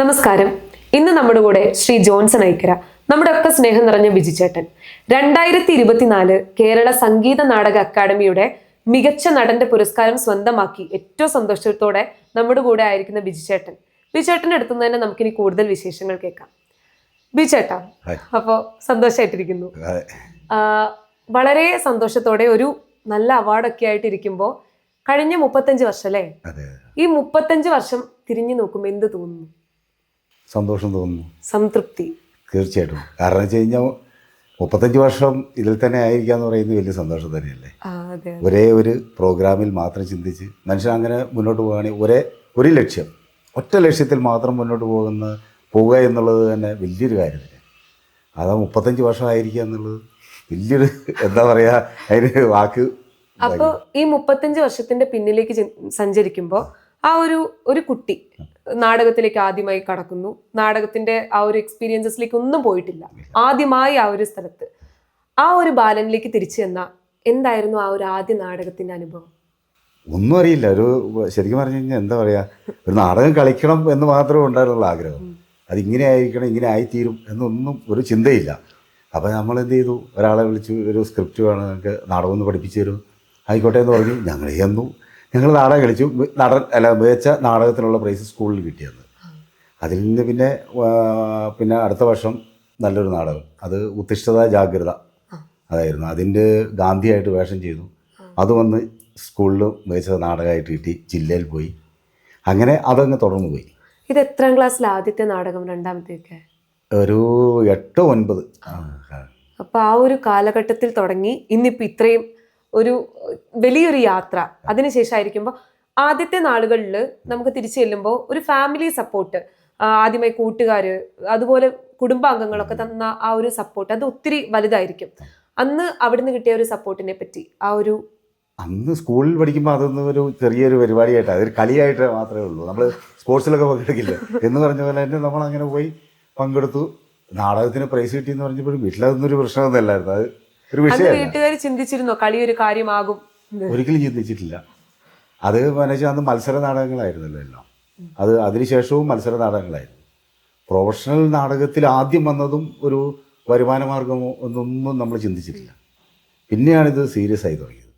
നമസ്കാരം. ഇന്ന് നമ്മുടെ കൂടെ ശ്രീ ജോൺസൺ ഐക്കര നമ്മുടെ ഒക്കെ സ്നേഹം നിറഞ്ഞ ബിജിച്ചേട്ടൻ രണ്ടായിരത്തി ഇരുപത്തിനാല് കേരള സംഗീത നാടക അക്കാദമിയുടെ മികച്ച നടന്റെ പുരസ്കാരം സ്വന്തമാക്കി ഏറ്റവും സന്തോഷത്തോടെ നമ്മുടെ കൂടെ ആയിരിക്കുന്ന ബിജിച്ചേട്ടൻ ബിജിച്ചേട്ടന്റെ അടുത്ത് തന്നെ നമുക്കിനി കൂടുതൽ വിശേഷങ്ങൾ കേൾക്കാം. ബിജിച്ചേട്ടാ. അപ്പോൾ സന്തോഷമായിട്ടിരിക്കുന്നു വളരെ സന്തോഷത്തോടെ ഒരു നല്ല അവാർഡൊക്കെ ആയിട്ടിരിക്കുമ്പോൾ കഴിഞ്ഞ മുപ്പത്തഞ്ച് വർഷം അല്ലേ ഈ മുപ്പത്തഞ്ച് വർഷം തിരിഞ്ഞു നോക്കുമ്പോൾ എന്ത് തോന്നുന്നു? സന്തോഷം തോന്നുന്നു. സംതൃപ്തി. തീർച്ചയായിട്ടും. കാരണം വെച്ച് കഴിഞ്ഞാൽ മുപ്പത്തഞ്ച് വർഷം ഇതിൽ തന്നെ ആയിരിക്കുക എന്ന് പറയുന്നത് വലിയ സന്തോഷം തന്നെയല്ലേ? ഒരേ ഒരു പ്രോഗ്രാമിൽ മാത്രം ചിന്തിച്ച് മനുഷ്യൻ അങ്ങനെ മുന്നോട്ട് പോകുകയാണെങ്കിൽ ഒരേ ഒരു ലക്ഷ്യം ഒറ്റ ലക്ഷ്യത്തിൽ മാത്രം മുന്നോട്ട് പോകുന്ന പോവുക എന്നുള്ളത് തന്നെ വലിയൊരു കാര്യം തന്നെ. അതാ മുപ്പത്തഞ്ച് വർഷമായിരിക്കുക എന്നുള്ളത് വലിയൊരു എന്താ പറയുക അതിന് വാക്ക് അപ്പോൾ ഈ മുപ്പത്തഞ്ച് വർഷത്തിന്റെ പിന്നിലേക്ക് സഞ്ചരിക്കുമ്പോൾ ആ ഒരു ഒരു കുട്ടി നാടകത്തിലേക്ക് ആദ്യമായി കടക്കുന്നു. നാടകത്തിന്റെ ആ ഒരു എക്സ്പീരിയൻസസിലേക്ക് ഒന്നും പോയിട്ടില്ല. ആദ്യമായി ആ ഒരു സ്ഥലത്ത്. ആ ഒരു ബാലനിലേക്ക് തിരിച്ചു ചെന്ന എന്തായിരുന്നു ആ ഒരു ആദ്യ നാടകത്തിന്റെ അനുഭവം? ഒന്നും അറിയില്ല. ഒരു ശരിക്കും പറഞ്ഞു കഴിഞ്ഞാൽ എന്താ പറയാ ഒരു നാടകം കളിക്കണം എന്ന് മാത്രമേ ഉണ്ടായിട്ടുള്ള ആഗ്രഹം. അത് ഇങ്ങനെ ആയിരിക്കണം ഇങ്ങനെ ആയിത്തീരും എന്നൊന്നും ഒരു ചിന്തയില്ല. അപ്പോൾ നമ്മൾ എന്ത് ചെയ്തു? ഒരാളെ വിളിച്ച് ഒരു സ്ക്രിപ്റ്റ് വേണം നിങ്ങൾക്ക് നാടകം ഒന്ന് പഠിപ്പിച്ചു തരും. ആയിക്കോട്ടെ എന്ന് പറഞ്ഞു. ഞങ്ങൾ ചെന്നു. ഞങ്ങൾ നാടകം കളിച്ചു. നടൻ അല്ല മികച്ച നാടകത്തിനുള്ള പ്രൈസ് സ്കൂളിൽ കിട്ടിയത്. അതിൽ നിന്ന് പിന്നെ പിന്നെ അടുത്ത വർഷം നല്ലൊരു നാടകം. അത് ഉത്തിഷ്ഠത ജാഗ്രത അതായിരുന്നു. അതിന്റെ ഗാന്ധിയായിട്ട് വേഷം ചെയ്തു. അത് വന്ന് സ്കൂളിൽ മികച്ച നാടകമായിട്ട് കിട്ടി. ജില്ലയിൽ പോയി. അങ്ങനെ അതങ്ങ് തുടർന്നു പോയി. ഇത് എത്രാം ക്ലാസ്സിൽ ആദ്യത്തെ നാടകം രണ്ടാമത്തെയൊക്കെ? ഒരു എട്ട് ഒൻപത്. അപ്പോൾ ആ. ഒരു കാലഘട്ടത്തിൽ തുടങ്ങി. ഇന്നിപ്പോൾ ഇത്രയും ഒരു വലിയൊരു യാത്ര. അതിനുശേഷമായിരിക്കുമ്പോൾ ആദ്യത്തെ നാളുകളിൽ നമുക്ക് തിരിച്ചു ചെല്ലുമ്പോൾ ഒരു ഫാമിലി സപ്പോർട്ട്. ആദ്യമായി കൂട്ടുകാർ അതുപോലെ കുടുംബാംഗങ്ങളൊക്കെ തന്ന ആ ഒരു സപ്പോർട്ട് അത് ഒത്തിരി വലുതായിരിക്കും. അന്ന് അവിടുന്ന് കിട്ടിയ ഒരു സപ്പോർട്ടിനെ പറ്റി ആ ഒരു അന്ന് സ്കൂളിൽ പഠിക്കുമ്പോൾ അതൊന്നും ഒരു ചെറിയൊരു പരിപാടിയായിട്ട് അതൊരു കളിയായിട്ട് മാത്രമേ ഉള്ളൂ. നമ്മൾ സ്പോർട്സിലൊക്കെ പങ്കെടുക്കില്ല? എന്ന് പറഞ്ഞ പോലെ തന്നെ നമ്മൾ അങ്ങനെ പോയി പങ്കെടുത്തു. നാടകത്തിന് പ്രൈസ് കിട്ടിയെന്ന് പറഞ്ഞപ്പോഴും വീട്ടിലതൊന്നും ഒരു പ്രശ്നമൊന്നുമല്ലായിരുന്നു. അത് ഒരു വീട്ടുകാർ ചിന്തിച്ചിരുന്നോ കളി ഒരു കാര്യമാകും? ഒരിക്കലും ചിന്തിച്ചിട്ടില്ല. അത് മനസ്സിൽ അന്ന് മത്സര നാടകങ്ങളായിരുന്നല്ലോ എല്ലാം. അത് അതിനുശേഷവും മത്സര നാടകങ്ങളായിരുന്നു. പ്രൊഫഷണൽ നാടകത്തിൽ ആദ്യം വന്നതും ഒരു വരുമാന മാർഗമോ എന്നൊന്നും നമ്മൾ ചിന്തിച്ചിട്ടില്ല. പിന്നെയാണിത് സീരിയസ് ആയി തുടങ്ങിയത്.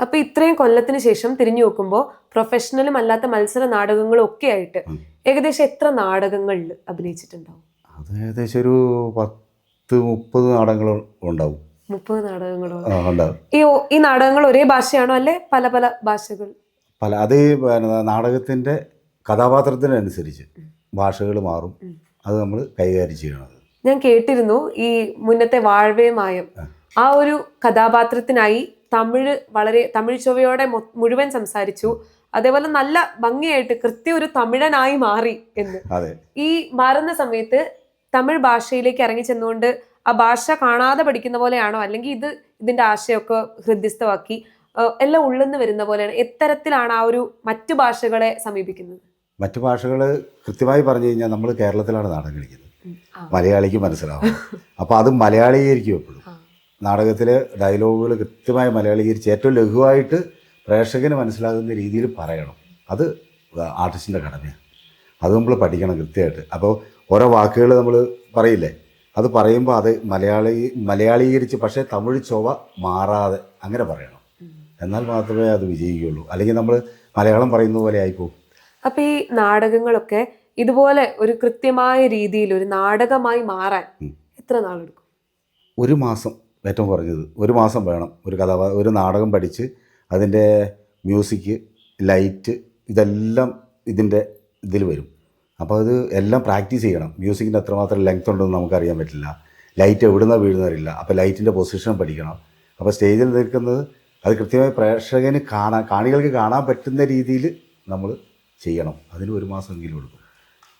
അപ്പോൾ ഇത്രയും കൊല്ലത്തിന് ശേഷം തിരിഞ്ഞു നോക്കുമ്പോൾ പ്രൊഫഷണലും അല്ലാത്ത മത്സര നാടകങ്ങളും ഒക്കെ ആയിട്ട് ഏകദേശം എത്ര നാടകങ്ങളിൽ അഭിനയിച്ചിട്ടുണ്ടാവും? അത് ഏകദേശം ഒരു പത്ത് മുപ്പത് നാടകങ്ങൾ ഉണ്ടാവും. മുപ്പത് നാടകങ്ങളോ? ഈ ഈ നാടകങ്ങൾ ഒരേ ഭാഷയാണോ അല്ലെ പല പല ഭാഷകൾ? പല അത് നാടകത്തിന്റെ കഥാപാത്രത്തിനനുസരിച്ച് ഭാഷകൾ മാറും. അത് നമ്മൾ കൈകാര്യം ചെയ്യണത്. ഞാൻ കേട്ടിരുന്നു ഈ മുന്നത്തെ വാഴ്വേമായം ആ. ഒരു കഥാപാത്രത്തിനായി തമിഴ് വളരെ തമിഴ് ചൊവ്വയോടെ മുഴുവൻ സംസാരിച്ചു. അതേപോലെ നല്ല ഭംഗിയായിട്ട് കൃത്യ ഒരു തമിഴനായി മാറി എന്ന്. ഈ മാറുന്ന സമയത്ത് തമിഴ് ഭാഷയിലേക്ക് ഇറങ്ങി ചെന്നുകൊണ്ട് ആ ഭാഷ കാണാതെ പഠിക്കുന്ന പോലെയാണോ? അല്ലെങ്കിൽ ഇത് ഇതിന്റെ ആശയമൊക്കെ ഹൃദ്യസ്ഥമാക്കി എല്ലാം ഉള്ളെന്ന് വരുന്ന പോലെയാണ്. എത്തരത്തിലാണ് ആ ഒരു മറ്റു ഭാഷകളെ സമീപിക്കുന്നത്? മറ്റു ഭാഷകൾ കൃത്യമായി പറഞ്ഞു കഴിഞ്ഞാൽ നമ്മൾ കേരളത്തിലാണ് നാടകം കളിക്കുന്നത്. മലയാളിക്ക് മനസ്സിലാവും. അപ്പോൾ അത് മലയാളീകരിക്കും എപ്പോഴും. നാടകത്തിലെ ഡയലോഗുകൾ കൃത്യമായി മലയാളീകരിച്ച് ഏറ്റവും ലഘുവായിട്ട് പ്രേക്ഷകന് മനസ്സിലാകുന്ന രീതിയിൽ പറയണം. അത് ആർട്ടിസ്റ്റിന്റെ കടമയാണ്. അത് നമ്മൾ പഠിക്കണം കൃത്യമായിട്ട്. അപ്പോൾ ഓരോ വാക്കുകൾ നമ്മൾ പറയില്ലേ? അത് പറയുമ്പോൾ അത് മലയാളി മലയാളീകരിച്ച് പക്ഷേ തമിഴ് ചൊവ മാറാതെ അങ്ങനെ പറയണം. എന്നാൽ മാത്രമേ അത് വിജയിക്കുകയുള്ളൂ. അല്ലെങ്കിൽ നമ്മൾ മലയാളം പറയുന്ന പോലെ ആയിപ്പോവും. അപ്പം ഈ നാടകങ്ങളൊക്കെ ഇതുപോലെ ഒരു കൃത്യമായ രീതിയിൽ ഒരു നാടകമായി മാറാൻ. എത്ര നാളെടുക്കും? ഒരു മാസം ഏറ്റവും കുറഞ്ഞത്. ഒരു മാസം വേണം. ഒരു കഥാപാത്ര ഒരു നാടകം പഠിച്ച് അതിന്റെ മ്യൂസിക് ലൈറ്റ് ഇതെല്ലാം ഇതിന്റെ ഇതിൽ വരും. അപ്പോൾ അത് എല്ലാം പ്രാക്ടീസ് ചെയ്യണം. മ്യൂസിക്കിന്റെ അത്രമാത്രം ലെങ്ത് ഉണ്ടെന്ന് നമുക്കറിയാൻ പറ്റില്ല. ലൈറ്റ് എവിടുന്ന വീഴുന്നറിയില്ല. അപ്പോൾ ലൈറ്റിന്റെ പൊസിഷൻ പഠിക്കണം. അപ്പോൾ സ്റ്റേജിൽ നിൽക്കുന്നത് അത് കൃത്യമായി പ്രേക്ഷകന് കാണാൻ കാണികൾക്ക് കാണാൻ പറ്റുന്ന രീതിയിൽ നമ്മൾ ചെയ്യണം. അതിന് ഒരു മാസമെങ്കിലും എടുക്കും.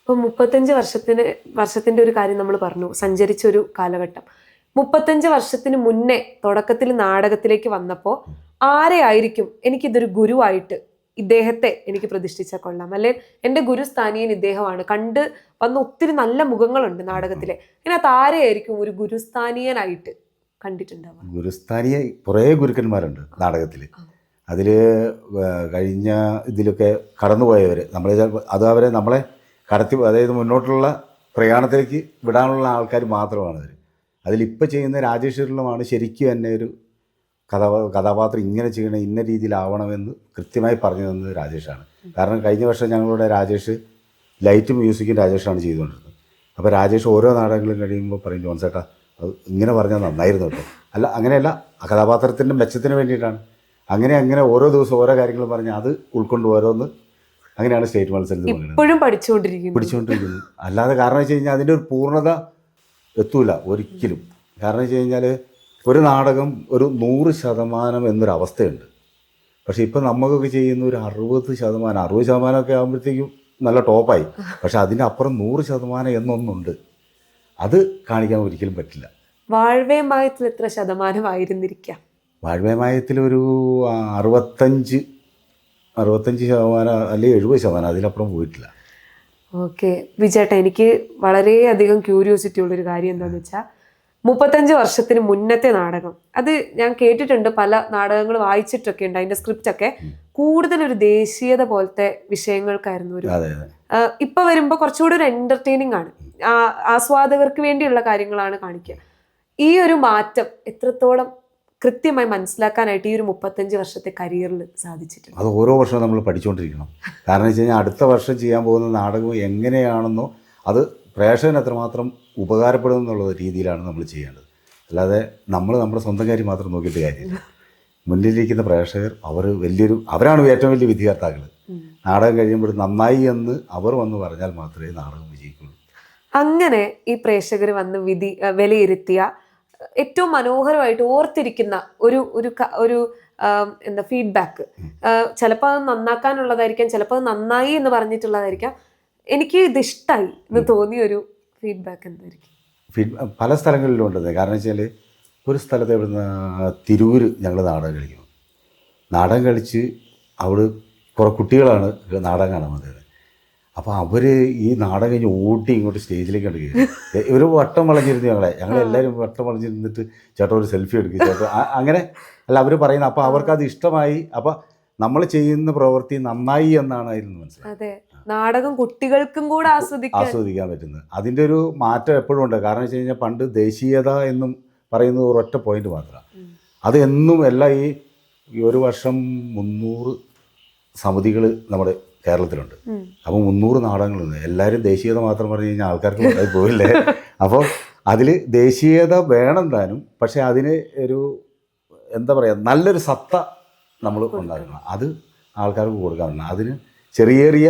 ഇപ്പൊ മുപ്പത്തഞ്ച് വർഷത്തിന് വർഷത്തിന്റെ ഒരു കാര്യം നമ്മൾ പറഞ്ഞു. സഞ്ചരിച്ച ഒരു കാലഘട്ടം. മുപ്പത്തഞ്ച് വർഷത്തിന് മുന്നേ തുടക്കത്തിൽ നാടകത്തിലേക്ക് വന്നപ്പോൾ ആരെയായിരിക്കും എനിക്കിതൊരു ഗുരുവായിട്ട് ഇദ്ദേഹത്തെ എനിക്ക് പ്രതിഷ്ഠിച്ച കൊള്ളാം. അല്ലെ? എന്റെ ഗുരുസ്ഥാനീയൻ ഇദ്ദേഹമാണ്. കണ്ട് വന്ന ഒത്തിരി നല്ല മുഖങ്ങളുണ്ട് നാടകത്തിലെ. അതിനകത്ത് ആരെയായിരിക്കും ഒരു ഗുരുസ്ഥാനീയനായിട്ട് കണ്ടിട്ടുണ്ടാവുക? ഗുരുസ്ഥാനീയ കുറേ ഗുരുക്കന്മാരുണ്ട് നാടകത്തിൽ. അതിൽ കഴിഞ്ഞ ഇതിലൊക്കെ കടന്നുപോയവർ നമ്മൾ അത് അവരെ നമ്മളെ കടത്തി അതായത് മുന്നോട്ടുള്ള പ്രയാണത്തിലേക്ക് വിടാനുള്ള ആൾക്കാർ മാത്രമാണ് അവർ അതിലിപ്പോൾ ചെയ്യുന്ന രാജേശ്വരനുമാണ് ശരിക്കും എന്നെ ഒരു കഥാ കഥാപാത്രം ഇങ്ങനെ ചെയ്യണം ഇന്ന രീതിയിലാവണമെന്ന് കൃത്യമായി പറഞ്ഞു തന്നത് രാജേഷാണ്. കാരണം കഴിഞ്ഞ വർഷം ഞങ്ങളുടെ രാജേഷ് ലൈറ്റ് മ്യൂസിക്കും രാജേഷാണ് ചെയ്തുകൊണ്ടിരുന്നത്. അപ്പോൾ രാജേഷ് ഓരോ നാടകങ്ങളും കഴിയുമ്പോൾ പറയും ജോൺസേട്ടാ അത് ഇങ്ങനെ പറഞ്ഞാൽ നന്നായിരുന്നു കേട്ടോ. അല്ല അങ്ങനെയല്ല ആ കഥാപാത്രത്തിന്റെ മെച്ചത്തിന് വേണ്ടിയിട്ടാണ്. അങ്ങനെ അങ്ങനെ ഓരോ ദിവസം ഓരോ കാര്യങ്ങൾ പറഞ്ഞ് അത് ഉൾക്കൊണ്ട് ഓരോന്ന് അങ്ങനെയാണ് സ്റ്റേറ്റ് മത്സരത്തിൽ ഇപ്പോഴും പഠിച്ചുകൊണ്ടിരിക്കുന്നത് പഠിച്ചുകൊണ്ടിരിക്കുന്നത് അല്ലാതെ കാരണം വെച്ച് കഴിഞ്ഞാൽ അതിന്റെ ഒരു പൂർണത എത്തൂല ഒരിക്കലും. കാരണം വെച്ച് കഴിഞ്ഞാൽ ഒരു നാടകം ഒരു നൂറ് ശതമാനം എന്നൊരവസ്ഥയുണ്ട്. പക്ഷേ ഇപ്പം നമുക്കൊക്കെ ചെയ്യുന്ന ഒരു അറുപത് ശതമാനം അറുപത് ശതമാനമൊക്കെ ആകുമ്പോഴത്തേക്കും നല്ല ടോപ്പായി. പക്ഷെ അതിനപ്പുറം നൂറ് ശതമാനം എന്നൊന്നുണ്ട്. അത് കാണിക്കാൻ ഒരിക്കലും പറ്റില്ല. വാഴ്വേമായത്തിൽ എത്ര ശതമാനമായിരുന്നിരിക്കാം? വാഴ്വേമായത്തിൽ ഒരു അറുപത്തഞ്ച് അറുപത്തഞ്ച് ശതമാനം അല്ലെങ്കിൽ എഴുപത് ശതമാനം അതിനപ്പുറം പോയിട്ടില്ല. ഓക്കെ. വിജേട്ട എനിക്ക് വളരെയധികം ക്യൂരിയോസിറ്റി ഉള്ളൊരു കാര്യം എന്താണെന്ന് വെച്ചാൽ മുപ്പത്തഞ്ച് വർഷത്തിന് മുന്നത്തെ നാടകം. അത് ഞാൻ കേട്ടിട്ടുണ്ട് പല നാടകങ്ങൾ വായിച്ചിട്ടൊക്കെ ഉണ്ട് അതിന്റെ സ്ക്രിപ്റ്റ് ഒക്കെ കൂടുതൽ ഒരു ദേശീയത പോലത്തെ വിഷയങ്ങൾക്കായിരുന്നു ഒരു. ഇപ്പൊ വരുമ്പോ കുറച്ചുകൂടി ഒരു എന്റർടൈനിങ് ആണ്. ആസ്വാദകർക്ക് വേണ്ടിയുള്ള കാര്യങ്ങളാണ് കാണിക്കുക. ഈ ഒരു മാറ്റം എത്രത്തോളം കൃത്യമായി മനസ്സിലാക്കാനായിട്ട് ഈ ഒരു മുപ്പത്തഞ്ച് വർഷത്തെ കരിയറിൽ സാധിച്ചിട്ടുണ്ട്? അത് ഓരോ വർഷവും നമ്മൾ പഠിച്ചുകൊണ്ടിരിക്കണം കാരണം വെച്ച് കഴിഞ്ഞാൽ അടുത്ത വർഷം ചെയ്യാൻ പോകുന്ന നാടകം എങ്ങനെയാണെന്നോ അത് പ്രേക്ഷകന് എത്രമാത്രം ഉപകാരപ്പെടും എന്നുള്ള രീതിയിലാണ് നമ്മൾ ചെയ്യേണ്ടത്. അല്ലാതെ നമ്മൾ നമ്മുടെ സ്വന്തം കാര്യം മാത്രം നോക്കിയിട്ട് കാര്യമില്ല. മുന്നിലിരിക്കുന്ന പ്രേക്ഷകർ അവർ വലിയൊരു അവരാണ് ഏറ്റവും വലിയ വിധികർത്താക്കൾ നാടകം കഴിയുമ്പോൾ നന്നായി എന്ന് അവർ വന്ന് പറഞ്ഞാൽ മാത്രമേ നാടകം വിജയിക്കുള്ളൂ. അങ്ങനെ ഈ പ്രേക്ഷകർ വന്ന് വിധി വിലയിരുത്തിയ ഏറ്റവും മനോഹരമായിട്ട് ഓർത്തിരിക്കുന്ന ഒരു ഒരു ഒരു എന്താ ഫീഡ്ബാക്ക് ചിലപ്പോൾ അത് നന്നാക്കാനുള്ളതായിരിക്കാം ചിലപ്പോൾ അത് നന്നായി എന്ന് പറഞ്ഞിട്ടുള്ളതായിരിക്കാം. എനിക്ക് ഇത് ഇഷ്ടമായി എന്ന് തോന്നിയ ഒരു ഫീഡ്ബാക്ക് എന്തായിരിക്കും? ഫീഡ് പല സ്ഥലങ്ങളിലും ഉണ്ടത്. കാരണം വെച്ചാൽ ഒരു സ്ഥലത്ത് ഇവിടുന്ന് തിരൂർ ഞങ്ങൾ നാടകം കളിക്കും നാടകം കളിച്ച് അവിടെ കുറേ കുട്ടികളാണ് നാടകം കാണാൻ വന്നത്. അപ്പോൾ അവർ ഈ നാടകം കഴിഞ്ഞ് ഓടി ഇങ്ങോട്ട് സ്റ്റേജിലേക്ക് എടുക്കുക ഇവർ വട്ടം വളഞ്ഞിരുന്നു ഞങ്ങളെ. ഞങ്ങളെല്ലാവരും വട്ടം വളഞ്ഞിരുന്നിട്ട് ചേട്ടൻ ഒരു സെൽഫി എടുക്കും. ചേട്ടൻ അങ്ങനെ അല്ല അവർ പറയുന്നത് അപ്പോൾ അവർക്കത് ഇഷ്ടമായി. അപ്പോൾ നമ്മൾ ചെയ്യുന്ന പ്രവൃത്തി നന്നായി എന്നാണ് അതിൽ നിന്ന് മനസ്സിലായത്. അതെ. നാടകം കുട്ടികൾക്കും കൂടെ ആസ്വദിക്കാൻ. ആസ്വദിക്കാൻ പറ്റുന്നത്. അതിന്റെ ഒരു മാറ്റം എപ്പോഴും ഉണ്ട്. കാരണം വെച്ച് കഴിഞ്ഞാൽ പണ്ട് ദേശീയത എന്നും പറയുന്നത് ഒരൊറ്റ പോയിന്റ് മാത്രമാണ്. അത് എന്നും എല്ലാ ഈ ഈ ഒരു വർഷം മുന്നൂറ് സമിതികൾ നമ്മുടെ കേരളത്തിലുണ്ട്. അപ്പോൾ മുന്നൂറ് നാടകങ്ങളുണ്ട്. എല്ലാവരും ദേശീയത മാത്രം പറഞ്ഞു കഴിഞ്ഞാൽ ആൾക്കാർക്ക് ഉണ്ടായി പോയില്ലേ അപ്പോൾ അതിൽ ദേശീയത വേണം താനും. പക്ഷേ അതിന് ഒരു എന്താ പറയുക നല്ലൊരു സത്ത നമ്മൾ ഉണ്ടാക്കണം. അത് ആൾക്കാർക്ക് കൊടുക്കാറുണ്ട്. അതിന് ചെറിയ ചെറിയ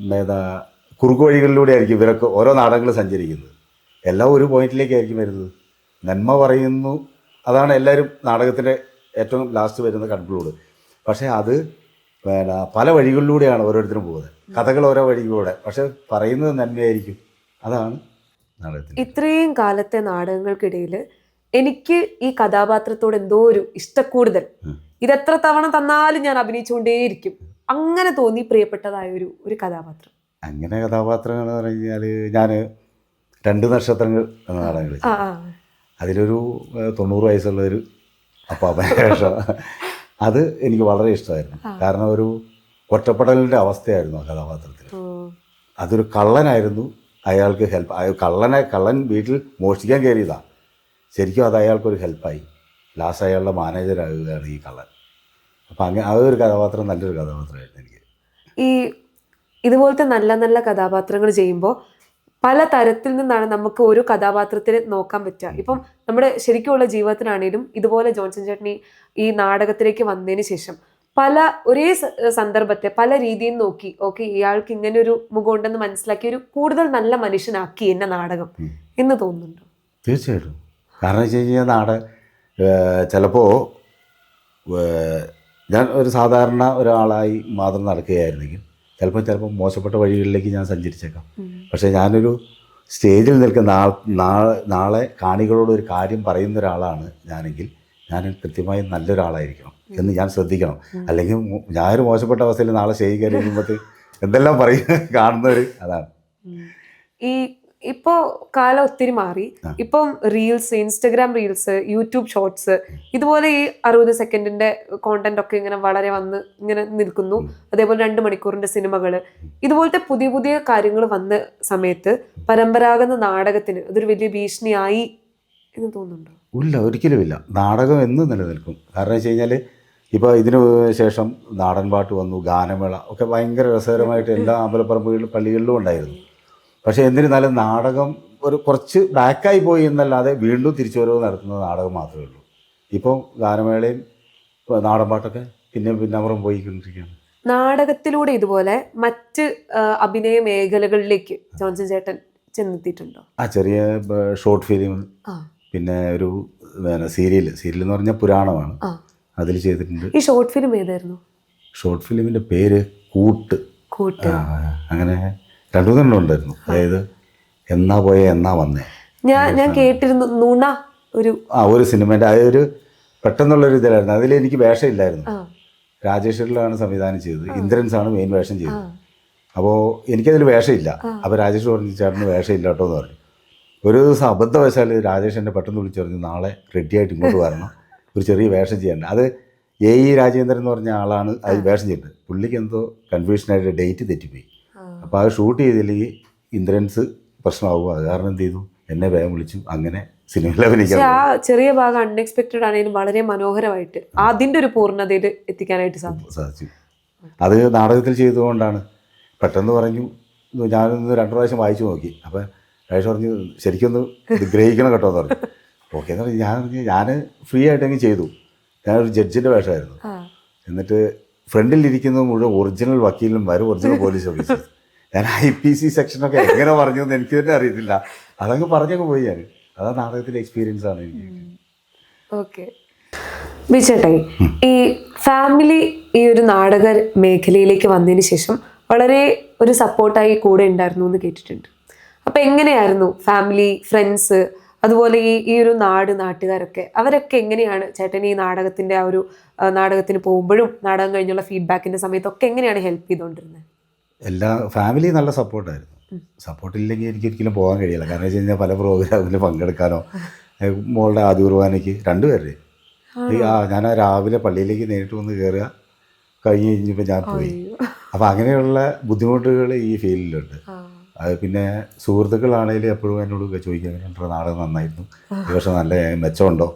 ഏതാ കുറുക്ക് വഴികളിലൂടെ ആയിരിക്കും ഇവരൊക്കെ ഓരോ നാടകങ്ങൾ സഞ്ചരിക്കുന്നത്. എല്ലാം ഒരു പോയിന്റിലേക്കായിരിക്കും വരുന്നത്. നന്മ പറയുന്നു. അതാണ് എല്ലാവരും നാടകത്തിന്റെ ഏറ്റവും ലാസ്റ്റ് വരുന്ന കൺക്ലൂഡ്. പക്ഷേ അത് പിന്നെ പല വഴികളിലൂടെയാണ് ഓരോരുത്തരും പോകുന്നത്. കഥകൾ ഓരോ വഴികളിലൂടെ പക്ഷെ പറയുന്നത് നന്മയായിരിക്കും. അതാണ് നാടകത്തിന് ഇത്രയും കാലത്തെ നാടകങ്ങൾക്കിടയിൽ എനിക്ക് ഈ കഥാപാത്രത്തോട് എന്തോ ഒരു ഇഷ്ടക്കൂടുതൽ. ഇതെത്ര തവണ തന്നാലും ഞാൻ അഭിനയിച്ചുകൊണ്ടേയിരിക്കും. അങ്ങനെ തോന്നി പ്രിയപ്പെട്ടതായ ഒരു ഒരു കഥാപാത്രം. അങ്ങനെ കഥാപാത്രങ്ങൾ എന്ന് പറഞ്ഞു കഴിഞ്ഞാൽ ഞാൻ രണ്ട് നക്ഷത്രങ്ങൾ എന്ന നാടകം കളിച്ചു അതിലൊരു തൊണ്ണൂറ് വയസ്സുള്ള ഒരു അത് എനിക്ക് വളരെ ഇഷ്ടമായിരുന്നു. കാരണം ഒരു ഒറ്റപ്പെടലിന്റെ അവസ്ഥയായിരുന്നു ആ കഥാപാത്രത്തിൽ അതൊരു കള്ളനായിരുന്നു. അയാൾക്ക് ഹെൽപ്പ് കള്ളനെ കള്ളൻ വീട്ടിൽ മോഷ്ടിക്കാൻ കയറിയതാണ് ശരിക്കും അത് അയാൾക്കൊരു ഹെൽപ്പായി ലാസ്റ്റ് അയാളുടെ മാനേജരാകുകയാണ് ഈ കള്ളൻ. അപ്പം അങ്ങനെ അതൊരു കഥാപാത്രം നല്ലൊരു കഥാപാത്രമായിരുന്നു എനിക്ക്. ഈ ഇതുപോലത്തെ നല്ല നല്ല കഥാപാത്രങ്ങൾ ചെയ്യുമ്പോൾ പല തരത്തിൽ നിന്നാണ് നമുക്ക് ഒരു കഥാപാത്രത്തിനെ നോക്കാൻ പറ്റുക. ഇപ്പം നമ്മുടെ ശരിക്കുമുള്ള ജീവിതത്തിനാണേലും ഇതുപോലെ ജോൺസൺ ചേട്ടനി ഈ നാടകത്തിലേക്ക് വന്നതിന് ശേഷം പല ഒരേ സന്ദർഭത്തെ പല രീതിയിൽ നോക്കി ഓക്കെ ഇയാൾക്ക് ഇങ്ങനെ ഒരു മുഖമുണ്ടെന്ന് മനസ്സിലാക്കി ഒരു കൂടുതൽ നല്ല മനുഷ്യനാക്കി എന്നെ നാടകം എന്ന് തോന്നുന്നുണ്ടോ? തീർച്ചയായിട്ടും. കാരണം വെച്ച് കഴിഞ്ഞാൽ നാടകം ചിലപ്പോൾ ഞാൻ ഒരു സാധാരണ ഒരാളായി മാത്രം നടക്കുകയായിരുന്നെങ്കിൽ ചിലപ്പോൾ ചിലപ്പോൾ മോശപ്പെട്ട വഴികളിലേക്ക് ഞാൻ സഞ്ചരിച്ചേക്കാം. പക്ഷേ ഞാനൊരു സ്റ്റേജിൽ നിൽക്കുന്ന ആൾ നാളെ നാളെ കാണികളോട് ഒരു കാര്യം പറയുന്ന ഒരാളാണ് ഞാനെങ്കിൽ ഞാൻ കൃത്യമായി നല്ലൊരാളായിരിക്കണം എന്ന് ഞാൻ ശ്രദ്ധിക്കണം. അല്ലെങ്കിൽ ഞാനൊരു മോശപ്പെട്ട അവസ്ഥയിൽ നാളെ കയറി കഴിയുമ്പോൾ എന്തെല്ലാം പറയും കാണുന്നവർ അതാണ്. ഈ ഇപ്പോ കാലം ഒത്തിരി മാറി. ഇപ്പം reels Instagram reels YouTube shorts ഇതുപോലെ ഈ അറുപത് സെക്കൻഡിന്റെ കോണ്ടന്റ് ഒക്കെ ഇങ്ങനെ വളരെ വന്ന് ഇങ്ങനെ നിൽക്കുന്നു. അതേപോലെ രണ്ട് മണിക്കൂറിന്റെ സിനിമകൾ ഇതുപോലത്തെ പുതിയ പുതിയ കാര്യങ്ങൾ വന്ന സമയത്ത് പരമ്പരാഗത നാടകത്തിന് അതൊരു വലിയ ഭീഷണിയായി എന്ന് തോന്നുന്നുണ്ടോ? ഇല്ല ഒരിക്കലുമില്ല നാടകം എന്ന് നിലനിൽക്കും. കാരണം വെച്ച് കഴിഞ്ഞാൽ ഇപ്പോൾ ഇതിനു ശേഷം നാടൻപാട്ട് വന്നു ഗാനമേള ഒക്കെ ഭയങ്കര രസകരമായിട്ട് എല്ലാ അമ്പലപ്പറമ്പുകളിലും പള്ളികളിലും ഉണ്ടായിരുന്നു. പക്ഷേ എന്നിരുന്നാലും നാടകം ഒരു കുറച്ച് ബാക്കായി പോയി എന്നല്ലാതെ വീണ്ടും തിരിച്ചുവരവ് നടത്തുന്ന നാടകം മാത്രമേ ഉള്ളൂ. ഇപ്പോൾ ഗാനമേളയും നാടൻപാട്ടൊക്കെ നാടൻ പാട്ടൊക്കെ പിന്നെ പിന്നമറും പോയിക്കൊണ്ടിരിക്കുകയാണ്. നാടകത്തിലൂടെ ഇതുപോലെ മറ്റ് അഭിനയ മേഖലകളിലേക്ക് ജോൺസൺ ചേട്ടൻ ചെന്നെത്തിയിട്ടുണ്ടോ? ആ ചെറിയ ഷോർട്ട് ഫിലിം പിന്നെ ഒരു സീരിയൽ സീരിയൽ എന്ന് പറഞ്ഞാൽ പുരാണമാണ്. അതിൽ ചെയ്തിട്ടുണ്ട്. ഈ ഷോർട്ട് ഫിലിം ഏതായിരുന്നു? ഷോർട്ട് ഫിലിമിന്റെ പേര് കൂട്ട്. കൂട്ട്. അങ്ങനെ രണ്ടു ഉണ്ടായിരുന്നു. അതായത് എന്നാ പോയ എന്നാ വന്നേ. ഞാൻ ഞാൻ കേട്ടിരുന്നു നുണ ഒരു ആ ഒരു സിനിമേന്റെ അതൊരു പെട്ടെന്നുള്ളൊരു ഇതിലായിരുന്നു. അതിൽ എനിക്ക് വേഷമില്ലായിരുന്നു രാജേശ്വരിലാണ് സംവിധാനം ചെയ്തത്. ഇന്ദ്രൻസ് ആണ് മെയിൻ വേഷം ചെയ്തത്. അപ്പോൾ എനിക്കതിൽ വേഷമില്ല. അപ്പോൾ രാജേഷ് പറഞ്ഞു ചേട്ടന് വേഷമില്ല കേട്ടോ എന്ന് പറഞ്ഞു. ഒരു ദിവസം അബദ്ധവശാൽ രാജേഷ് എന്നെ പെട്ടെന്ന് വിളിച്ചു പറഞ്ഞു നാളെ റെഡിയായിട്ട് ഇങ്ങോട്ട് വരണം. ഒരു ചെറിയ വേഷം ചെയ്യണ്ട അത് എ ഇ രാജേന്ദ്രൻ എന്ന് പറഞ്ഞ ആളാണ് അത് വേഷം ചെയ്തത്. പുള്ളിക്ക് എന്തോ കൺഫ്യൂഷനായിട്ട് ഡേറ്റ് തെറ്റിപ്പോയി. അപ്പോൾ അത് ഷൂട്ട് ചെയ്തില്ലെങ്കിൽ ഇന്ദ്രൻസ് പ്രശ്നമാകും അത് കാരണം എന്ത് ചെയ്തു? എന്നെ വേഗം വിളിച്ചു. അങ്ങനെ സിനിമയിൽ ആ ചെറിയ ഭാഗം അൺഎക്സ്പെക്റ്റഡ് ആണെങ്കിലും വളരെ മനോഹരമായിട്ട് അതിന്റെ ഒരു പൂർണതയിൽ എത്തിക്കാനായിട്ട് സാധിച്ചു. അത് നാടകത്തിൽ ചെയ്തുകൊണ്ടാണ് പെട്ടെന്ന് പറഞ്ഞു ഞാനൊന്ന് രണ്ടു പ്രാവശ്യം വായിച്ചു നോക്കി. അപ്പം രാജേഷ് പറഞ്ഞു ശരിക്കൊന്ന് ഗ്രഹിക്കണം കേട്ടോ എന്ന് പറഞ്ഞു. ഓക്കെ എന്ന് പറഞ്ഞു. ഞാൻ പറഞ്ഞു ഞാൻ ഫ്രീ ആയിട്ടങ്ങ് ചെയ്തു. ഞാനൊരു ജഡ്ജിന്റെ വേഷമായിരുന്നു. എന്നിട്ട് ഫ്രണ്ടിലിരിക്കുന്നത് മുഴുവൻ ഒറിജിനൽ വക്കീലും വരും ഒറിജിനൽ പോലീസ് ഓഫീസർ ഞാൻ ഐ പി സി സെക്ഷനൊക്കെ എങ്ങനെ പറഞ്ഞു എന്ന് എനിക്ക് തന്നെ അറിയത്തില്ല. അതങ്ങ് പറഞ്ഞൊക്കെ പോയി ഞാൻ. അതാ നാടകത്തിന്റെ എക്സ്പീരിയൻസ് ആണ് എനിക്ക്. ഓക്കെ. ഈ ഫാമിലി ഈ ഒരു നാടക മേഖലയിലേക്ക് വന്നതിന് ശേഷം വളരെ ഒരു സപ്പോർട്ടായി കൂടെ ഉണ്ടായിരുന്നു എന്ന് കേട്ടിട്ടുണ്ട്. അപ്പൊ എങ്ങനെയായിരുന്നു ഫാമിലി ഫ്രണ്ട്സ് അതുപോലെ ഈ ഈ ഒരു നാട് നാട്ടുകാരൊക്കെ അവരൊക്കെ എങ്ങനെയാണ് ചേട്ടൻ ഈ നാടകത്തിന്റെ ആ ഒരു നാടകത്തിന് പോകുമ്പോഴും നാടകം കഴിഞ്ഞുള്ള ഫീഡ്ബാക്കിന്റെ സമയത്തൊക്കെ എങ്ങനെയാണ് ഹെൽപ്പ് ചെയ്തുകൊണ്ടിരുന്നത് എല്ലാ ഫാമിലി നല്ല സപ്പോർട്ടായിരുന്നു സപ്പോർട്ട് ഇല്ലെങ്കിൽ എനിക്ക് ഒരിക്കലും പോകാൻ കഴിയില്ല. കാരണം വെച്ച് കഴിഞ്ഞാൽ പല പ്രോഗ്രാമിൽ പങ്കെടുക്കാനോ മോളുടെ ആദ്യ കുർബാനയ്ക്ക് രണ്ടുപേരുടെ ആ ഞാൻ ആ രാവിലെ പള്ളിയിലേക്ക് നേരിട്ട് വന്ന് കയറുക കഴിഞ്ഞ് കഴിഞ്ഞപ്പോൾ ഞാൻ പോയി. അപ്പോൾ അങ്ങനെയുള്ള ബുദ്ധിമുട്ടുകൾ ഈ ഫീൽഡിലുണ്ട്. അത് പിന്നെ സുഹൃത്തുക്കളാണെങ്കിലും എപ്പോഴും എന്നോട് ചോദിക്കാൻ എന്റെ നാടകം നന്നായിരുന്നു? ഈ വർഷം നല്ല മെച്ചമുണ്ടോ?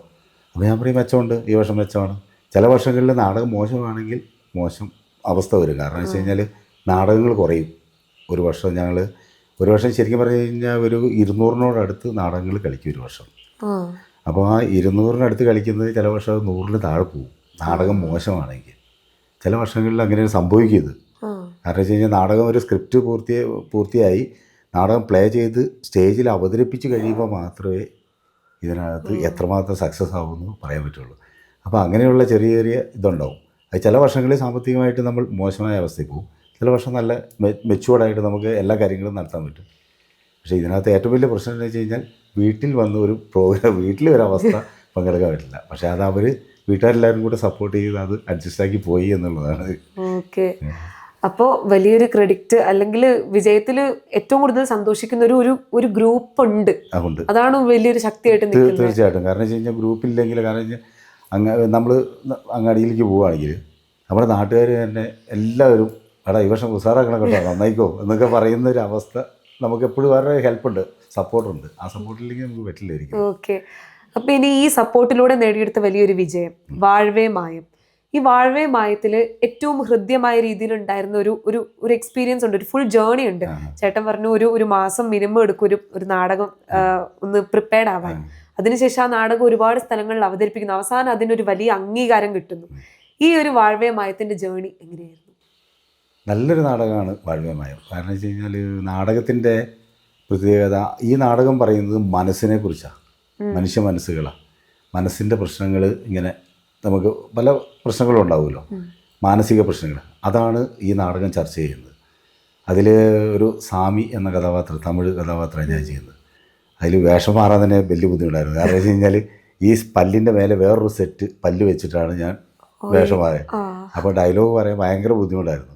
അപ്പോൾ ഞാൻ പറയും മെച്ചമുണ്ട്. ഈ വർഷം മെച്ചമാണ്. ചില വർഷങ്ങളിൽ നാടകം മോശമാണെങ്കിൽ മോശം അവസ്ഥ വരും. കാരണം വെച്ച് കഴിഞ്ഞാൽ നാടകങ്ങൾ കുറയും. ഒരു വർഷം ഞങ്ങൾ ഒരു വർഷം ശരിക്കും പറഞ്ഞു കഴിഞ്ഞാൽ ഒരു ഇരുന്നൂറിനോടടുത്ത് നാടകങ്ങൾ കളിക്കും ഒരു വർഷം. അപ്പോൾ ആ ഇരുന്നൂറിനടുത്ത് കളിക്കുന്നത് ചില വർഷം നൂറിന് താഴെ പോകും. നാടകം മോശമാണെങ്കിൽ. ചില വർഷങ്ങളിൽ അങ്ങനെ സംഭവിക്കും ആ. കാരണം വെച്ച് കഴിഞ്ഞാൽ നാടകം ഒരു സ്ക്രിപ്റ്റ് പൂർത്തി പൂർത്തിയായി നാടകം പ്ലേ ചെയ്ത് സ്റ്റേജിൽ അവതരിപ്പിച്ച് കഴിയുമ്പോൾ മാത്രമേ ഇതിനകത്ത് എത്രമാത്രം സക്സസ് ആവുമെന്ന് പറയാൻ പറ്റുള്ളൂ. അപ്പോൾ അങ്ങനെയുള്ള ചെറിയ ചെറിയ ഇതുണ്ടാവും. അത് ചില വർഷങ്ങളിൽ സാമ്പത്തികമായിട്ട് നമ്മൾ മോശമായ അവസ്ഥയിൽ പോകും. ചില വർഷം നല്ല മെച്ചുവേർഡായിട്ട് നമുക്ക് എല്ലാ കാര്യങ്ങളും നടത്താൻ പറ്റും. പക്ഷേ ഇതിനകത്ത് ഏറ്റവും വലിയ പ്രശ്നം എന്ന് വെച്ച് കഴിഞ്ഞാൽ വീട്ടിൽ വന്ന് ഒരു പ്രോഗ്രാം വീട്ടിൽ ഒരു അവസ്ഥ പങ്കെടുക്കാൻ പറ്റില്ല പക്ഷേ അത് അവർ വീട്ടുകാരെല്ലാവരും കൂടെ സപ്പോർട്ട് ചെയ്ത് അത് അഡ്ജസ്റ്റ് ആക്കി പോയി എന്നുള്ളതാണ്. ഓക്കെ. അപ്പോൾ വലിയൊരു ക്രെഡിറ്റ് അല്ലെങ്കിൽ വിജയത്തിൽ ഏറ്റവും കൂടുതൽ സന്തോഷിക്കുന്ന ഒരു ഒരു ഒരു ഗ്രൂപ്പ് ഉണ്ട്. അതുകൊണ്ട് അതാണ് വലിയൊരു ശക്തിയായിട്ട് തീർച്ചയായിട്ടും. കാരണം വെച്ച് കഴിഞ്ഞാൽ ഗ്രൂപ്പില്ലെങ്കിൽ കാരണം വെച്ചാൽ അങ്ങ നമ്മൾ അങ്ങാടിയിലേക്ക് പോവുകയാണെങ്കിൽ നമ്മുടെ നാട്ടുകാർ തന്നെ എല്ലാവരും എടാ ഈ വർഷം ഉസാറാക്കണം കേട്ടോ നന്നായിക്കോ. എന്നൊക്കെ പറയുന്ന ഒരു അവസ്ഥ നമുക്ക് എപ്പോഴും വേറെ ഹെൽപ്പുണ്ട് സപ്പോർട്ടുണ്ട്. ആ സപ്പോർട്ടില്ലെങ്കിൽ നമുക്ക് പറ്റില്ലായിരിക്കും. ഓക്കെ. അപ്പൊ ഇനി ഈ സപ്പോർട്ടിലൂടെ നേടിയെടുത്ത വലിയൊരു വിജയം വാഴവേ മായം. ഈ വാഴവേ മായത്തിൽ ഏറ്റവും ഹൃദ്യമായ രീതിയിൽ ഉണ്ടായിരുന്ന ഒരു ഒരു ഒരു എക്സ്പീരിയൻസ് ഉണ്ട് ഒരു ഫുൾ ജേർണി ഉണ്ട്. ചേട്ടൻ പറഞ്ഞു ഒരു ഒരു മാസം മിനിമം എടുക്കും ഒരു ഒരു നാടകം ഒന്ന് പ്രിപ്പയർഡ് ആവാൻ. അതിനുശേഷം ആ നാടകം ഒരുപാട് സ്ഥലങ്ങളിൽ അവതരിപ്പിക്കുന്നു. അവസാനം അതിനൊരു വലിയ അംഗീകാരം കിട്ടുന്നു. ഈ ഒരു വാഴവേ മായത്തിന്റെ ജേണി എങ്ങനെയായിരുന്നു? നല്ലൊരു നാടകമാണ് വാഴ്വ്യമായം കാരണം വെച്ച് കഴിഞ്ഞാൽ നാടകത്തിന്റെ പ്രത്യേകത ഈ നാടകം പറയുന്നത് മനസ്സിനെ കുറിച്ചാണ് മനുഷ്യ മനസ്സുകളാണ് മനസ്സിന്റെ പ്രശ്നങ്ങൾ ഇങ്ങനെ നമുക്ക് പല പ്രശ്നങ്ങളും ഉണ്ടാവുമല്ലോ. മാനസിക പ്രശ്നങ്ങൾ അതാണ് ഈ നാടകം ചർച്ച ചെയ്യുന്നത്. അതിൽ ഒരു സ്വാമി എന്ന കഥാപാത്രം തമിഴ് കഥാപാത്രമാണ് ഞാൻ ചെയ്യുന്നത്. അതിൽ വേഷം മാറാൻ തന്നെ വലിയ ബുദ്ധിമുട്ടായിരുന്നു. കാരണം വെച്ച് കഴിഞ്ഞാൽ ഈ പല്ലിന്റെ മേലെ വേറൊരു സെറ്റ് പല്ല് വെച്ചിട്ടാണ് ഞാൻ വേഷം മാറിയത്. അപ്പോൾ ഡയലോഗ് പറയാൻ ഭയങ്കര ബുദ്ധിമുട്ടായിരുന്നു.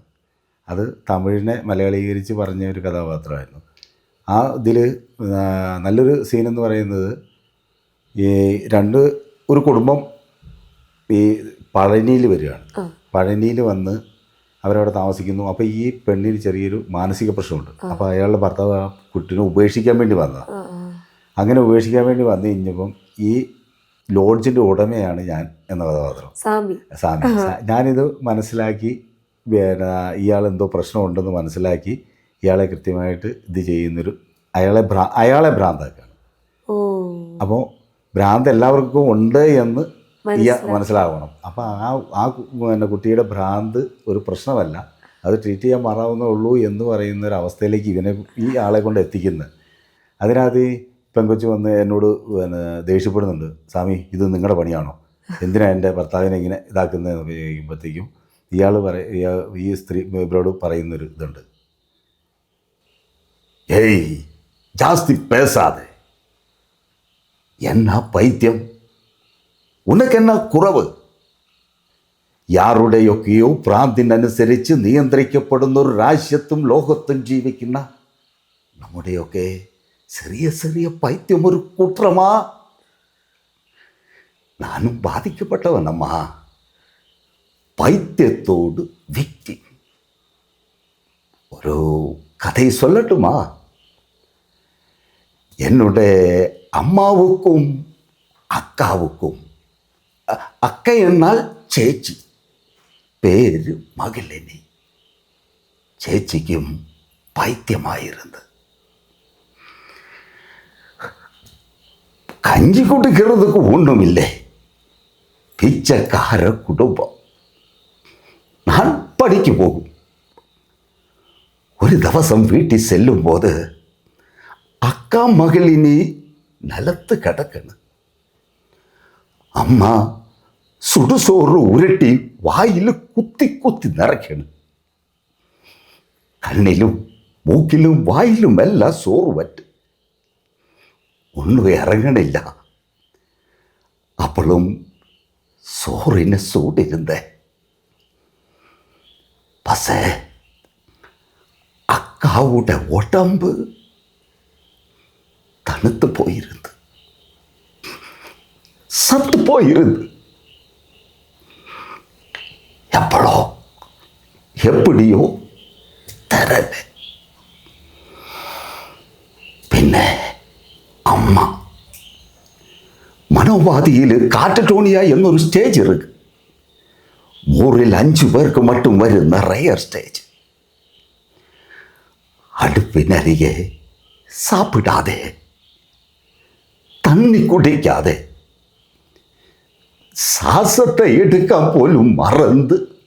അത് തമിഴിനെ മലയാളീകരിച്ച് പറഞ്ഞ ഒരു കഥാപാത്രമായിരുന്നു. ആ ഇതിൽ നല്ലൊരു സീൻ എന്ന് പറയുന്നത് ഈ രണ്ട് ഒരു കുടുംബം ഈ പഴനിയിൽ വരികയാണ്. പഴനിയിൽ വന്ന് അവരവിടെ താമസിക്കുന്നു. അപ്പോൾ ഈ പെണ്ണിന് ചെറിയൊരു മാനസിക പ്രശ്നമുണ്ട്. അപ്പോൾ അയാളുടെ ഭർത്താവ് ആ കുട്ടിനെ ഉപേക്ഷിക്കാൻ വേണ്ടി വന്നതാണ്. അങ്ങനെ ഉപേക്ഷിക്കാൻ വേണ്ടി വന്നു കഴിഞ്ഞപ്പം ഈ ലോഡ്ജിന്റെ ഉടമയാണ് ഞാൻ എന്ന കഥാപാത്രം. സാമി. സാമി. ഞാനിത് മനസ്സിലാക്കി പിന്നെ ഇയാൾ എന്തോ പ്രശ്നമുണ്ടെന്ന് മനസ്സിലാക്കി ഇയാളെ കൃത്യമായിട്ട് ഇത് ചെയ്യുന്നൊരു അയാളെ ഭ്രാ അയാളെ ഭ്രാന്താക്കാണ്. ഓ. അപ്പോൾ ഭ്രാന്ത് എല്ലാവർക്കും ഉണ്ട് എന്ന് ഇയാൾ മനസ്സിലാവണം. അപ്പോൾ ആ ആ പിന്നെ കുട്ടിയുടെ ഭ്രാന്ത് ഒരു പ്രശ്നമല്ല. അത് ട്രീറ്റ് ചെയ്യാൻ മാറാവുന്നേ ഉള്ളൂ എന്ന് പറയുന്ന ഒരു അവസ്ഥയിലേക്ക് ഇവനെ ഈ ആളെ കൊണ്ട് എത്തിക്കുന്നത് അതിനകത്ത് ഈ പെങ്കൊച്ച് വന്ന് എന്നോട് പിന്നെ ദേഷ്യപ്പെടുന്നുണ്ട്. സ്വാമി ഇത് നിങ്ങളുടെ പണിയാണോ? എന്തിനാണ് എന്റെ ഭർത്താവിനെ ഇങ്ങനെ ഇതാക്കുന്നതെന്ന് ചോദിക്കുമ്പോഴത്തേക്കും ഇയാൾ പറ ഇയാ- ഈ സ്ത്രീ ഇവരോട് പറയുന്നൊരു ഇതുണ്ട്. ഏയ് ജാസ്തി പേസാതെ. എന്നാ പൈത്യം? ഉനക്കെന്നാ കുറവ്? യാരുടെയൊക്കെയോ പ്രാന്തിനനുസരിച്ച് നിയന്ത്രിക്കപ്പെടുന്ന ഒരു രാജ്യത്തും ലോകത്തും ജീവിക്കുന്ന നമ്മുടെയൊക്കെ ചെറിയ ചെറിയ പൈത്യം ഒരു കുട്ടമാ നാനും ബാധിക്കപ്പെട്ടവനമ്മ. பைத்தியத்தோடு விக்தி ஒரு கதை சொல்லட்டுமா? என்னுடைய அம்மாவுக்கும் அக்காவுக்கும் அக்கை என்னால் சேச்சி பேரு மகிழினி. சேச்சிக்கும் பைத்தியமாயிருந்தது. கஞ்சி குடிக்கிறதுக்கு ஒன்றும் இல்லை பிச்சைக்கார குடும்பம். நான் പണിക്ക് പോകും. ഒരു ദിവസം വീട്ടിൽ ചെല്ലുമ്പോൾ അക്ക മകളിനി നിലത്ത് കിടക്കണ്. അമ്മ സുടുസോറ് ഉരുട്ടി വായിൽ കുത്തി കുത്തി നിറയ്ക്കണ്. കണ്ണിലും മൂക്കിലും വായിലും എല്ലാം സോറ് പറ്റും ഒന്നും ഇറങ്ങണില്ല. അപ്പോഴും സോറിനെ സൂടിരുന്നേ. பச. அக்காவோட உடம்பு தனுத்து போயிருந்து. சத்து போயிருந்து. எப்படோ எப்படியோ தரல. பின்ன அம்மா. மனோவாதியில் காட்டடோனியா என்னொரு ஸ்டேஜ் இருக்கு. ஊரில் அஞ்சு பேருக்கு மட்டும் வரும் நிறைய ஸ்டேஜ் அடுப்பின் அருகே சாப்பிடாதே. தண்ணி குடிக்காதே. சாசத்தை எடுக்க போலும் மறந்து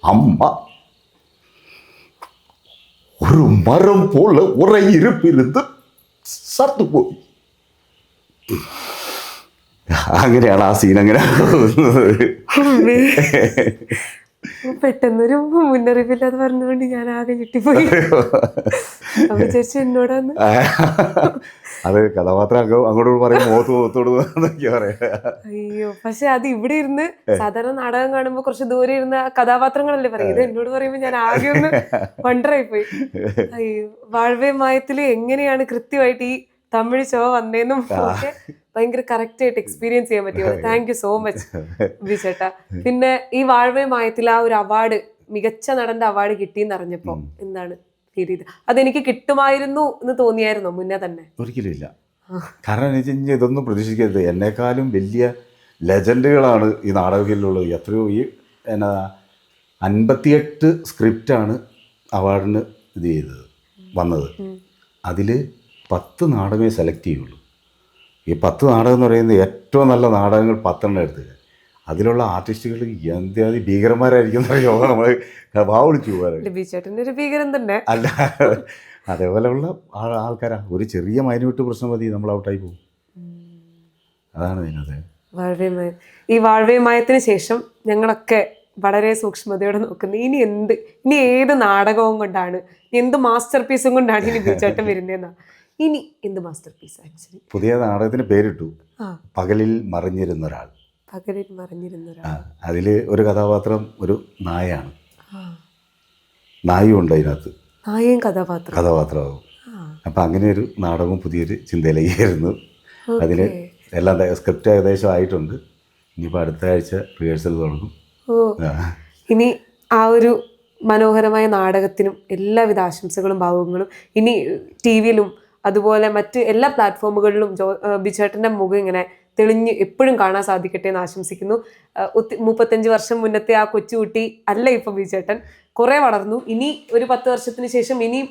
அம்மா. ஒரு மரம் போல உரை இருப்பிருந்து சத்து போய். അങ്ങനെയാണ് ആ സീൻ അങ്ങനെ പെട്ടെന്നൊരു മുന്നറിയിപ്പില്ലാതെ പറഞ്ഞുകൊണ്ട് ഞാൻ ആകെ ഞെട്ടിപ്പോയി. വിചാരിച്ചു എന്നോടാന്ന്. അത് കഥാപാത്രം അങ്ങ് അങ്ങോട്ട് പറയും മുഖത്ത് മുഖത്തോട് അയ്യോ പക്ഷെ അത് ഇവിടെ ഇരുന്ന് സാധാരണ നാടകം കാണുമ്പോ കുറച്ച് ദൂരെ ഇരുന്ന കഥാപാത്രങ്ങളല്ലേ പറയും ഇത് എന്നോട് പറയുമ്പോ ഞാൻ ആകെ ഒന്ന് വണ്ടറായി പോയി അയ്യോ വാഴവേ മായത്തിൽ എങ്ങനെയാണ് കൃത്യമായിട്ട് ഈ തമിഴ് ചോ വന്നേന്നും ഭയങ്കര കറക്റ്റ് ആയിട്ട് എക്സ്പീരിയൻസ് ചെയ്യാൻ പറ്റിയത് താങ്ക് യു സോ മച്ച് ബിചേട്ടാ പിന്നെ ഈ വാഴവേ മായത്തിൽ ആ ഒരു അവാർഡ് മികച്ച നടന്റെ അവാർഡ് കിട്ടിയെന്ന് അറിഞ്ഞപ്പോ എന്താണ് ഫീൽ ചെയ്ത് അതെനിക്ക് കിട്ടുമായിരുന്നു എന്ന് തോന്നിയായിരുന്നോ മുന്നേ തന്നെ? ഒരിക്കലും ഇല്ല. കാരണം എനിക്ക് വെച്ച് കഴിഞ്ഞാൽ ഇതൊന്നും പ്രതീക്ഷിക്കരുത്. എന്നെക്കാളും വലിയ ലെജൻഡുകളാണ് ഈ നാടകത്തിലുള്ളത്. എത്രയോ ഈ എന്നാ അൻപത്തിയെട്ട് സ്ക്രിപ്റ്റാണ് അവാർഡിന് ഇത് ചെയ്തത് വന്നത്. അതിൽ പത്ത് നാടകമേ സെലക്ട് ചെയ്യുള്ളൂ. ഈ പത്ത് നാടകം എന്ന് പറയുന്നത് ഏറ്റവും നല്ല നാടകങ്ങൾ പത്തെണ്ണം എടുത്തത് അതിലുള്ള ആർട്ടിസ്റ്റുകൾ എന്താ ഭീകരന്മാരായിരിക്കും എന്നറിയോ നമ്മൾ വാവിളിച്ചു പോകാറ് ബിചേട്ടന്റെ ഒരു ഭീകരം തന്നെ. അല്ല അതേപോലെയുള്ള ആൾക്കാരാണ് ആൾക്കാരാ. ഒരു ചെറിയ മൈന്യൂട്ട് പ്രശ്നം മതി നമ്മൾ ഔട്ടായി പോകും. അതാണ് ഇതിനകത്ത്. വാഴ്വേമായം ഈ വാഴവേമായത്തിന് ശേഷം ഞങ്ങളൊക്കെ വളരെ സൂക്ഷ്മതയോടെ നോക്കുന്നത് ഇനി എന്ത് ഇനി ഏത് നാടകവും കൊണ്ടാണ് ഇനി എന്ത് മാസ്റ്റർ പീസും കൊണ്ടാണ് ഇനി ബിചേട്ടൻ വരുന്നതെന്നാ ഇനി എന്ത് മാസ്റ്റർ പീസ് ആക്ച്വലി? പുതിയ നാടകത്തിന് പേരിട്ടു. പകലിൽ മറിഞ്ഞിരുന്ന ഒരാൾ പകലിൽ മറിഞ്ഞിരുന്ന ഒരാൾ അതിൽ ഒരു കഥാപാത്രം ഒരു നായയാണ്. നായും ഉണ്ട് അതിനകത്ത്. നായയും കഥാപാത്രം കഥാപാത്രമാകും അപ്പൊ അപ്പം അങ്ങനെ ഒരു നാടകവും പുതിയൊരു ചിന്തയിലേക്കായിരുന്നു അതിൽ എല്ലാം സ്ക്രിപ്റ്റ് ഏകദേശം ആയിട്ടുണ്ട്. ഇനിയിപ്പോൾ അടുത്ത ആഴ്ച റിഹേഴ്സൽ തുടങ്ങും. ഇനി ആ ഒരു മനോഹരമായ നാടകത്തിനും എല്ലാവിധ ആശംസകളും ഭാവങ്ങളും ഇനി ടി വിയിലും അതുപോലെ മറ്റ് എല്ലാ പ്ലാറ്റ്ഫോമുകളിലും ജോ ബിജേട്ടന്റെ മുഖം ഇങ്ങനെ തെളിഞ്ഞ് എപ്പോഴും കാണാൻ സാധിക്കട്ടെ എന്ന് ആശംസിക്കുന്നു. മുപ്പത്തഞ്ച് വർഷം മുന്നത്തെ ആ കൊച്ചുകുട്ടി അല്ല ഇപ്പം ബിജേട്ടൻ കുറേ വളർന്നു. ഇനി ഒരു പത്ത് വർഷത്തിന് ശേഷം ഇനിയും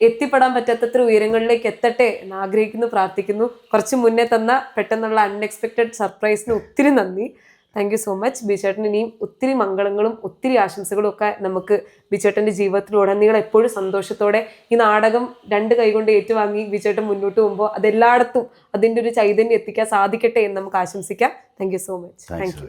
എത്തിപ്പെടാൻ പറ്റാത്തത്ര ഉയരങ്ങളിലേക്ക് എത്തട്ടെ എന്ന് ആഗ്രഹിക്കുന്നു പ്രാർത്ഥിക്കുന്നു. കുറച്ച് മുന്നേ തന്ന പെട്ടെന്നുള്ള അൺഎക്സ്പെക്റ്റഡ് സർപ്രൈസിന് ഒത്തിരി നന്ദി. താങ്ക് യു സോ മച്ച് ബിചേട്ടൻ ഇനിയും ഒത്തിരി മംഗളങ്ങളും ഒത്തിരി ആശംസകളും ഒക്കെ നമുക്ക് ബിചേട്ടന്റെ ജീവിതത്തിലുടനീളം എപ്പോഴും സന്തോഷത്തോടെ ഈ നാടകം രണ്ട് കൈകൊണ്ട് ഏറ്റുവാങ്ങി ബിചേട്ടൻ മുന്നോട്ട് പോകുമ്പോൾ അതെല്ലായിടത്തും അതിന്റെ ഒരു ചൈതന്യം എത്തിക്കാൻ സാധിക്കട്ടെ എന്ന് നമുക്ക് ആശംസിക്കാം. Thank you so much thank you